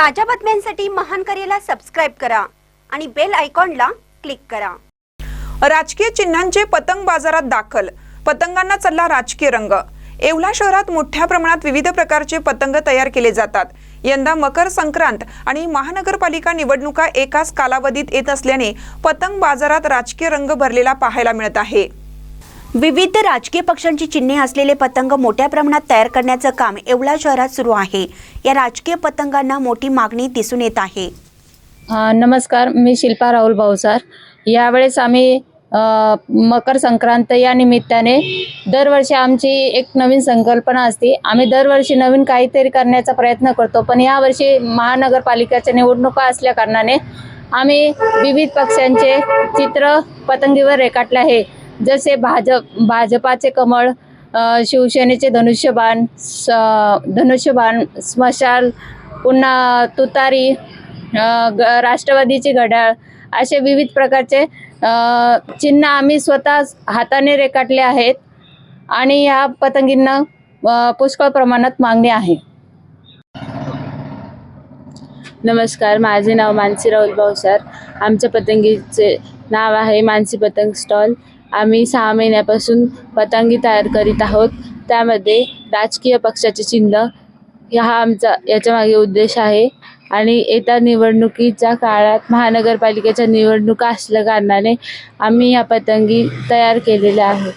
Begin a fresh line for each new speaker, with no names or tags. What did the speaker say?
ताज्या बातम्यांसाठी महान करेला सबस्क्राईब करा आणि बेल आयकॉनला क्लिक करा.
राजकीय चिन्हांचे पतंग बाजारात दाखल. पतंगांना चालला राजकीय रंग. येवला शहरात मोठ्या प्रमाणात विविध प्रकारचे पतंग तयार केले जातात. यंदा मकर संक्रांत आणि महानगरपालिका निवडणुका एकाच कालावधीत येत असल्याने पतंग बाजारात राजकीय रंग भरलेला पाहायला मिळत आहे.
विविध राजकीय पक्षांची चिन्हे असलेले पतंग मोठ्या प्रमाणात तयार करण्याचं काम येवला शहरात सुरू आहे. या राजकीय पतंगांना मोठी मागणी दिसून येत आहे.
नमस्कार मी शिल्पा राहुल भाऊसार. यावेळेस आम्ही मकर संक्रांत या निमित्ताने दरवर्षी आमची एक नवीन संकल्पना असते. आम्ही दरवर्षी नवीन काहीतरी करण्याचा प्रयत्न करतो पण यावर्षी महानगरपालिकेच्या निवडणुका असल्या कारणाने आम्ही विविध पक्षांचे चित्र पतंगीवर रेखाटले आहे. जसे भाजप भाजपाचे कमळ शिवसेनेचे धनुष्यबाण स धनुष्यबाण स्मशाल पुन्हा तुतारी ग राष्ट्रवादीची घड्याळ असे विविध प्रकारचे चिन्ह आम्ही स्वतः हाताने रेखाटले आहेत आणि ह्या पतंगींना पुष्कळ प्रमाणात मागणी आहे.
नमस्कार माझे नाव मानसी राहुल भाऊसार आमच्या पतंगीचे नाव आहे मानसी पतंग स्टॉल. आम्ही सहा महिन्यापासून पतंगी तयार करीत आहोत. त्यामध्ये राजकीय पक्षाचे चिन्ह हा आमचा याच्यामागे उद्देश आहे. आणि येत्या निवडणुकीच्या काळात महानगरपालिकेच्या निवडणुका असल्या कारणाने आम्ही या पतंगी तयार केलेल्या आहेत.